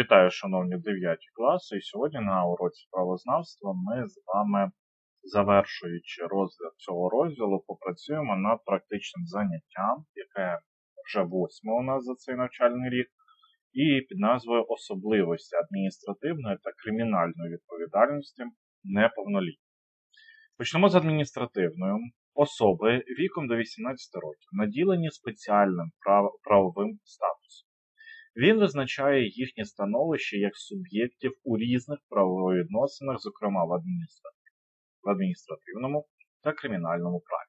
Вітаю, шановні 9 класи. І сьогодні на уроці правознавства ми з вами, завершуючи розгляд цього розділу, попрацюємо над практичним заняттям, яке вже восьме у нас за цей навчальний рік, і під назвою Особливості адміністративної та кримінальної відповідальності неповнолітніх. Почнемо з адміністративною. Особи віком до 18 років наділені спеціальним правовим статусом. Він визначає їхнє становище як суб'єктів у різних правовідносинах, зокрема в, адміністративному та кримінальному праві.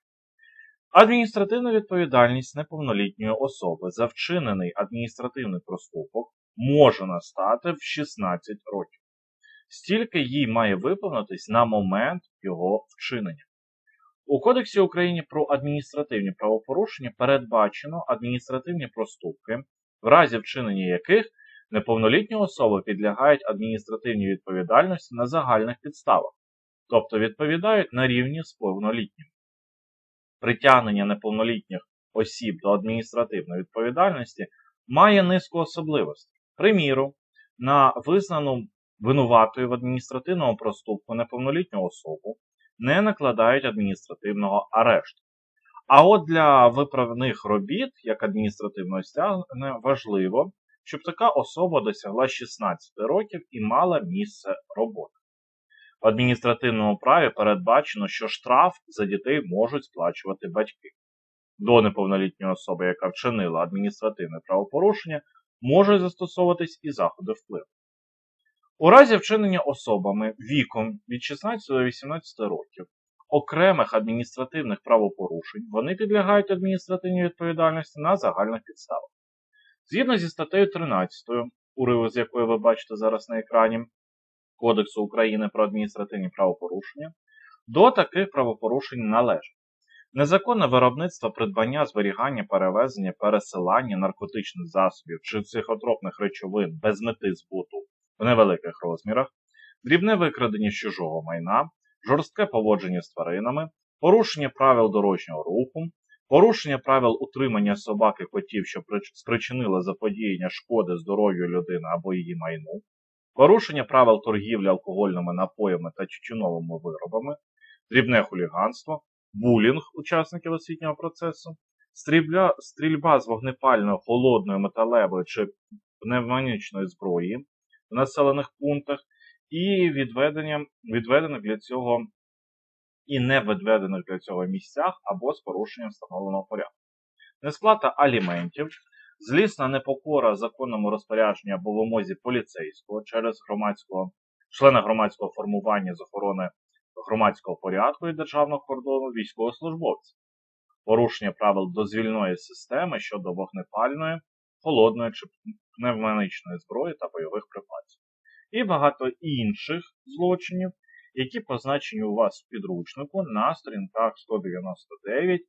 Адміністративна відповідальність неповнолітньої особи за вчинений адміністративний проступок може настати в 16 років. Стільки їй має виповнитись на момент його вчинення. У Кодексі України про адміністративні правопорушення передбачено адміністративні проступки, в разі вчинення яких неповнолітні особи підлягають адміністративній відповідальності на загальних підставах, тобто відповідають на рівні з повнолітніми. Притягнення неповнолітніх осіб до адміністративної відповідальності має низку особливостей. Приміром, на визнану винуватою в адміністративному проступку неповнолітню особу не накладають адміністративного арешту. А от для виправних робіт, як адміністративного стягнення, важливо, щоб така особа досягла 16 років і мала місце роботи. В адміністративному праві передбачено, що штраф за дітей можуть сплачувати батьки. До неповнолітньої особи, яка вчинила адміністративне правопорушення, можуть застосовуватись і заходи впливу. У разі вчинення особами віком від 16 до 18 років окремих адміністративних правопорушень вони підлягають адміністративній відповідальності на загальних підставах. Згідно зі статтею 13, уривок з якої ви бачите зараз на екрані Кодексу України про адміністративні правопорушення, до таких правопорушень належить незаконне виробництво, придбання, зберігання, перевезення, пересилання наркотичних засобів чи психотропних речовин без мети збуту в невеликих розмірах, дрібне викрадення чужого майна, жорстке поводження з тваринами, порушення правил дорожнього руху, порушення правил утримання собак і котів, що спричинило заподіяння шкоди здоров'ю людини або її майну, порушення правил торгівлі алкогольними напоями та тютюновими виробами, дрібне хуліганство, булінг учасників освітнього процесу, стрільба, стрільба з вогнепальної холодної металевої чи пневмонічної зброї в населених пунктах і відведенням, відведених для цього і не відведених для цього місцях або з порушенням встановленого порядку. Несплата аліментів, злісна непокора законному розпорядженню або вимозі поліцейського через громадського, члена громадського формування з охорони громадського порядку і державного кордону військовослужбовців, порушення правил дозвільної системи щодо вогнепальної, холодної чи пневмоничної зброї та бойових припасів, і багато інших злочинів, які позначені у вас в підручнику на сторінках 199-201.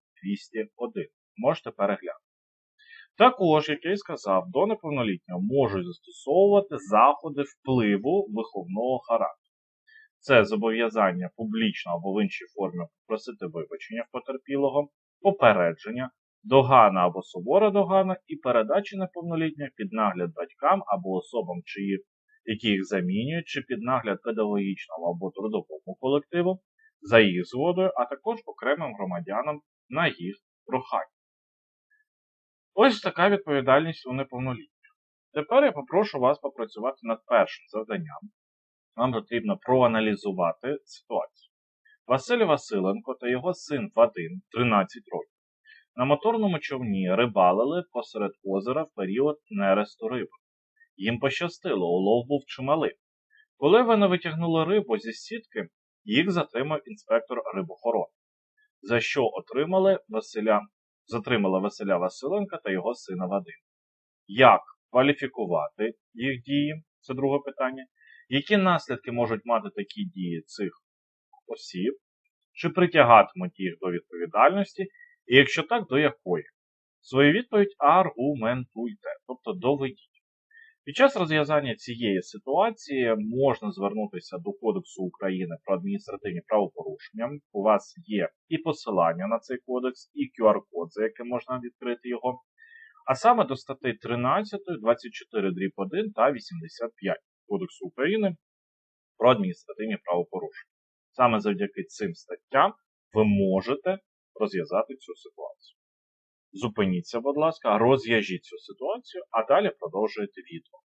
Можете переглянути. Також, як я і сказав, до неповнолітнього можуть застосовувати заходи впливу виховного характеру. Це зобов'язання публічно або в іншій формі попросити вибачення в потерпілого, попередження, догана або сувора догана і передачі неповнолітнього під нагляд батькам або особам, чиї, які їх замінюють, чи під нагляд педагогічного або трудовому колективу за їх згодою, а також окремим громадянам на їх прохання. Ось така відповідальність у неповнолітніх. Тепер я попрошу вас попрацювати над першим завданням. Нам потрібно проаналізувати ситуацію. Василь Василенко та його син Вадим, 13 років, на моторному човні рибалили посеред озера в період нересту риби. Їм пощастило, улов був чималий. Коли вони витягнули рибу зі сітки, їх затримав інспектор рибохорони, за що отримали Василя, затримали Василя Василенка та його сина Вадима. Як кваліфікувати їх дії? Це друге питання. Які наслідки можуть мати такі дії цих осіб? Чи притягатимуть їх до відповідальності? І якщо так, до якої? Свою відповідь аргументуйте, тобто доведіть. Під час розв'язання цієї ситуації можна звернутися до Кодексу України про адміністративні правопорушення. У вас є і посилання на цей кодекс, і QR-код, за яким можна відкрити його. а саме до статей 13, 24 дріб 1 та 85 Кодексу України про адміністративні правопорушення. Саме завдяки цим статтям ви можете розв'язати цю ситуацію. Зупиніться, будь ласка, розв'яжіть цю ситуацію, а далі продовжуйте відео.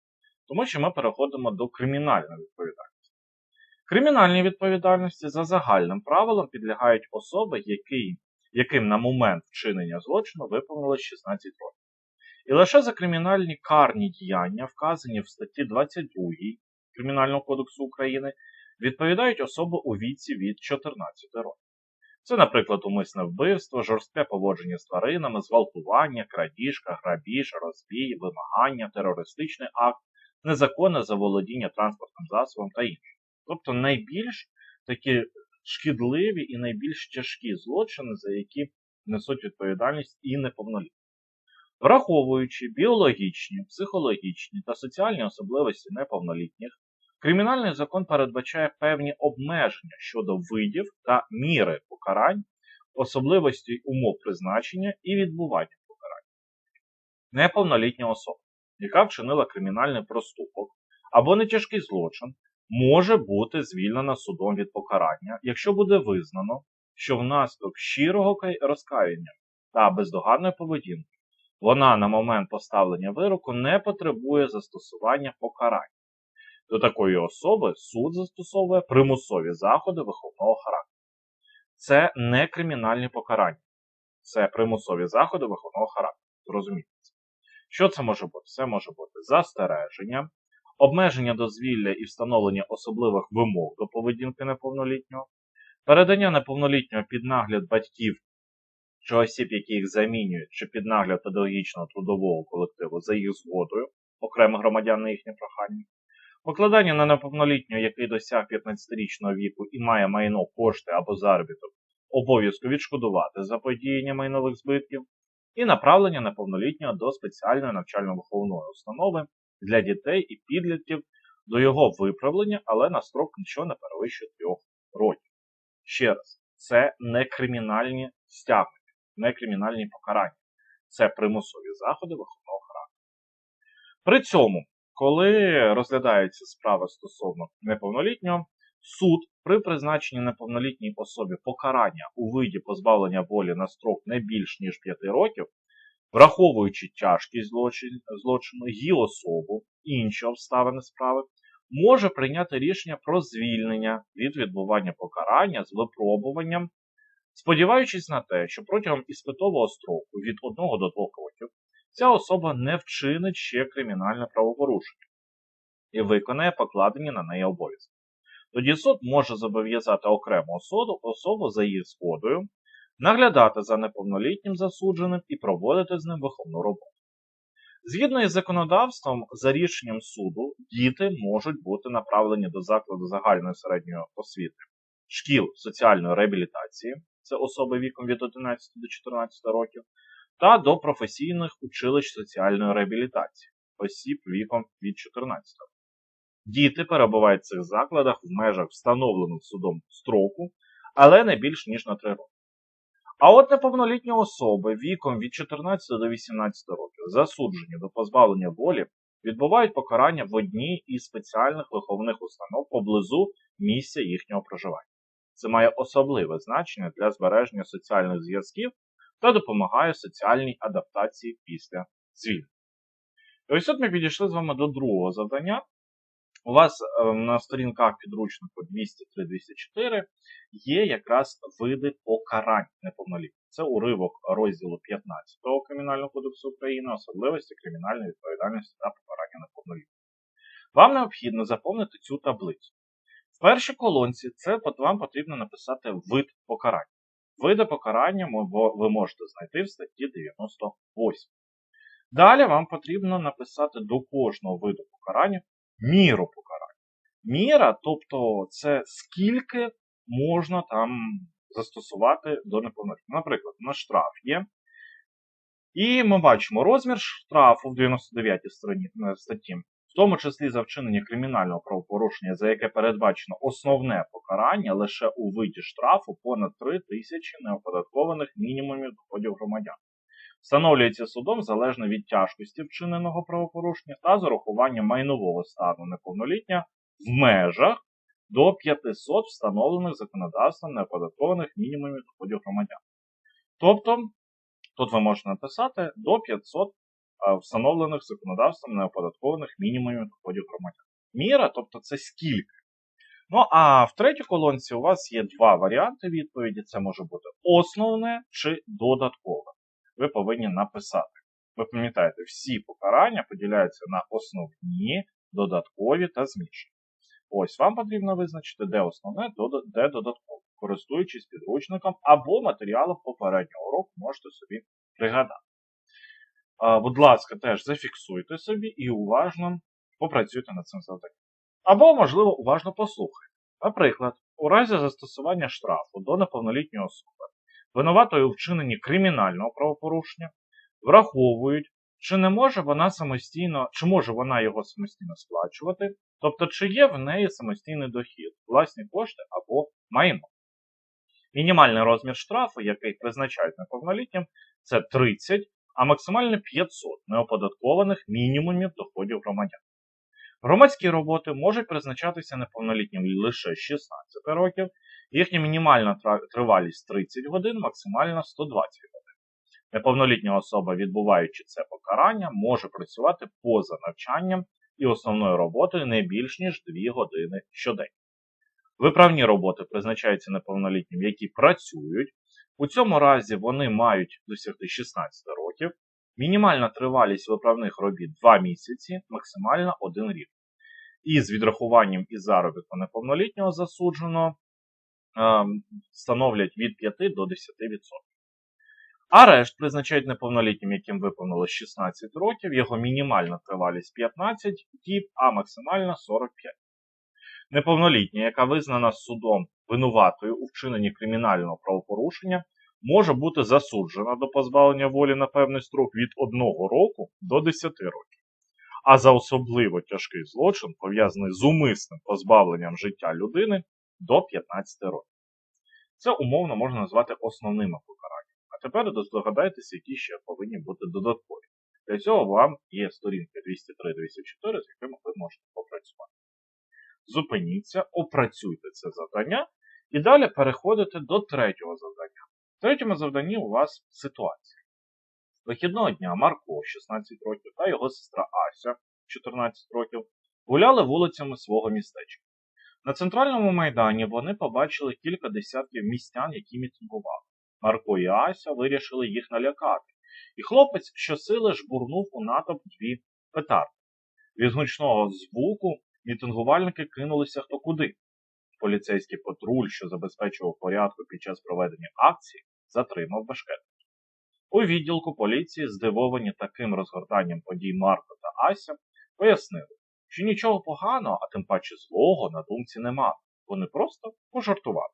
Тому що ми переходимо до кримінальної відповідальності. Кримінальній відповідальності за загальним правилом підлягають особи, які, яким на момент вчинення злочину виповнилось 16 років. І лише за кримінальні карні діяння, вказані в статті 22 Кримінального кодексу України, відповідають особи у віці від 14 років. Це, наприклад, умисне вбивство, жорстке поводження з тваринами, зґвалтування, крадіжка, грабіж, розбій, вимагання, терористичний акт, незаконне заволодіння транспортним засобом та інше. Тобто найбільш такі шкідливі і найбільш тяжкі злочини, за які несуть відповідальність і неповнолітні. Враховуючи біологічні, психологічні та соціальні особливості неповнолітніх, Кримінальний закон передбачає певні обмеження щодо видів та міри покарань, особливості умов призначення і відбування покарань. Неповнолітня особа, яка вчинила кримінальний проступок або нетяжкий злочин, може бути звільнена судом від покарання, якщо буде визнано, що внаслідок щирого розкаяння та бездоганної поведінки вона на момент поставлення вироку не потребує застосування покарань. До такої особи суд застосовує примусові заходи виховного характеру. Це не кримінальні покарання, це примусові заходи виховного характеру. Зрозумійте це. Що це може бути? Це може бути застереження, обмеження дозвілля і встановлення особливих вимог до поведінки неповнолітнього, передання неповнолітнього під нагляд батьків чи осіб, які їх замінюють, чи під нагляд педагогічного трудового колективу за їх згодою, окремих громадян на їхнє прохання. Покладання на неповнолітнього, який досяг 15-річного віку і має майно кошти або заробіток, обов'язку відшкодувати заподіяння майнових збитків, і направлення неповнолітнього до спеціальної навчально-виховної установи для дітей і підлітків до його виправлення, але на строк нічого не перевищує трьох років. Ще раз, це не кримінальні стягнення, не кримінальні покарання, це примусові заходи виховного характеру. При цьому коли розглядається справа стосовно неповнолітнього, суд при призначенні неповнолітній особі покарання у виді позбавлення волі на строк не більш ніж 5 років, враховуючи тяжкість злочину, її особу, інші обставини справи, може прийняти рішення про звільнення від відбування покарання з випробуванням, сподіваючись на те, що протягом іспитового строку від 1 до 2 років ця особа не вчинить ще кримінальне правопорушення і виконає покладені на неї обов'язки. Тоді суд може зобов'язати окрему особу, особу за її згодою, наглядати за неповнолітнім засудженим і проводити з ним виховну роботу. Згідно із законодавством, за рішенням суду, діти можуть бути направлені до закладу загальної середньої освіти, шкіл соціальної реабілітації, це особи віком від 11 до 14 років, та до професійних училищ соціальної реабілітації осіб віком від 14 років. Діти перебувають в цих закладах в межах встановлених судом строку, але не більш ніж на 3 роки. А от неповнолітні особи віком від 14 до 18 років, засуджені до позбавлення волі, відбувають покарання в одній із спеціальних виховних установ поблизу місця їхнього проживання. Це має особливе значення для збереження соціальних зв'язків та допомагає соціальній адаптації після звільнення. І ось тут ми підійшли з вами до другого завдання. У вас е, на сторінках підручнику 203-204 є якраз види покарань неповнолітніх. Це уривок розділу 15 Кримінального кодексу України, особливості кримінальної відповідальності та покарання неповнолітніх. Вам необхідно заповнити цю таблицю. В першій колонці це вам потрібно написати вид покарань. Види покарання ви можете знайти в статті 98. Далі вам потрібно написати до кожного виду покарання міру покарання. Міра, тобто це скільки можна там застосувати до неповнолітнього. Наприклад, на штраф є. І ми бачимо розмір штрафу в 99 статті в тому числі за вчинення кримінального правопорушення, за яке передбачено основне покарання лише у виді штрафу понад 3 тисячі неоподаткованих мінімумів доходів громадян. Встановлюється судом залежно від тяжкості вчиненого правопорушення та з урахуванням майнового стану неповнолітня в межах до 500 встановлених законодавством неоподаткованих мінімумів доходів громадян. Тобто, тут ви можете написати до 500 а, встановлених законодавством неоподаткованих мінімумів доходів громадян. Міра, тобто це скільки. Ну, а в третій колонці у вас є два варіанти відповіді: це може бути основне чи додаткове. Ви повинні написати. Ви пам'ятаєте, всі покарання поділяються на основні, додаткові та змішані. Ось вам потрібно визначити, де основне, де додаткове, користуючись підручником або матеріалом попереднього року, можете собі пригадати. Будь ласка, теж зафіксуйте собі і уважно попрацюйте над цим завданням. Або, можливо, уважно послухайте. Наприклад, у разі застосування штрафу до неповнолітньої особи, винуватої у вчиненні кримінального правопорушення, враховують, чи не може вона самостійно, чи може вона його самостійно сплачувати, тобто, чи є в неї самостійний дохід, власні кошти або майно. Мінімальний розмір штрафу, який призначають неповнолітнім, це 30, а максимально 500 неоподаткованих мінімумів доходів громадян. Громадські роботи можуть призначатися неповнолітнім лише 16 років, їхня мінімальна тривалість 30 годин, максимальна 120 годин. Неповнолітня особа, відбуваючи це покарання, може працювати поза навчанням і основною роботою не більш ніж 2 години щодень. Виправні роботи призначаються неповнолітнім, які працюють. У цьому разі вони мають досягти 16 років. Мінімальна тривалість виправних робіт 2 місяці, максимальна 1 рік. І з відрахуванням із заробітку неповнолітнього засудженого е, становлять від 5 до 10%. Арешт призначають неповнолітнім, яким виповнило 16 років, його мінімальна тривалість 15 діб, а максимальна 45. Неповнолітня, яка визнана судом винуватою у вчиненні кримінального правопорушення, може бути засуджена до позбавлення волі на певний строк від 1 року до 10 років. А за особливо тяжкий злочин, пов'язаний з умисним позбавленням життя людини до 15 років. Це умовно можна назвати основними покараннями. А тепер здогадайтеся, які ще повинні бути додаткові. Для цього вам є сторінки 203-204, з якими ви можете попрацювати. Зупиніться, опрацюйте це завдання і далі переходите до третього завдання. В третьому завданні у вас ситуація. Вихідного дня Марко, 16 років, та його сестра Ася, 14 років, гуляли вулицями свого містечка. На центральному майдані вони побачили кілька десятків містян, які мітингували. Марко і Ася вирішили їх налякати, і хлопець щосили жбурнув у натовп дві петарди. Від гучного звуку мітингувальники кинулися хто куди. Поліцейський патруль, що забезпечував порядку під час проведення акції, затримав бешкетників. У відділку поліції, здивовані таким розгортанням подій Марко та Ася, пояснили, що нічого поганого, а тим паче злого на думці нема. Вони просто пожартували.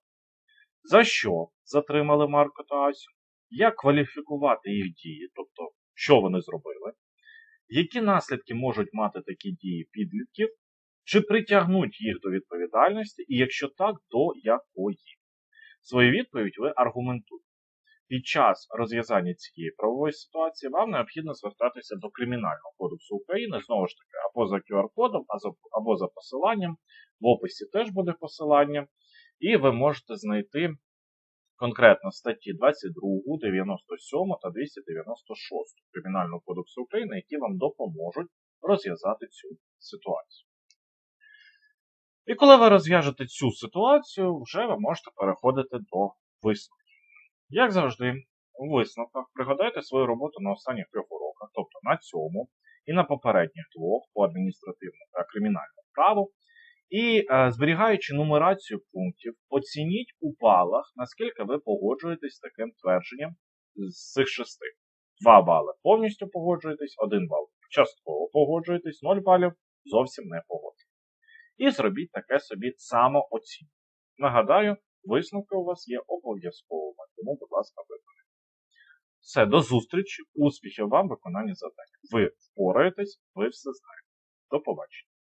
За що затримали Марко та Асю? Як кваліфікувати їх дії, тобто, що вони зробили? Які наслідки можуть мати такі дії підлітків? Чи притягнуть їх до відповідальності, і якщо так, до якої? Свою відповідь ви аргументуєте. Під час розв'язання цієї правової ситуації вам необхідно звертатися до Кримінального кодексу України, знову ж таки, або за QR-кодом, або за посиланням. В описі теж буде посилання. І ви можете знайти конкретно статті 22, 97 та 296 Кримінального кодексу України, які вам допоможуть розв'язати цю ситуацію. І коли ви розв'яжете цю ситуацію, вже ви можете переходити до висновків. Як завжди, у висновках пригадайте свою роботу на останніх трьох уроках, тобто на цьому і на попередніх двох по адміністративному та кримінальному праву. І е, зберігаючи нумерацію пунктів, оцініть у балах, наскільки ви погоджуєтесь з таким твердженням з цих шести. Два бали повністю погоджуєтесь, один бал частково погоджуєтесь, 0 балів зовсім не погоджуєтесь. І зробіть таке собі самооцінку. Нагадаю, висновки у вас є обов'язковими, тому, будь ласка, виконайте. Все, до зустрічі, успіхів вам в виконанні завдань. Ви впораєтесь, ви все знаєте. До побачення.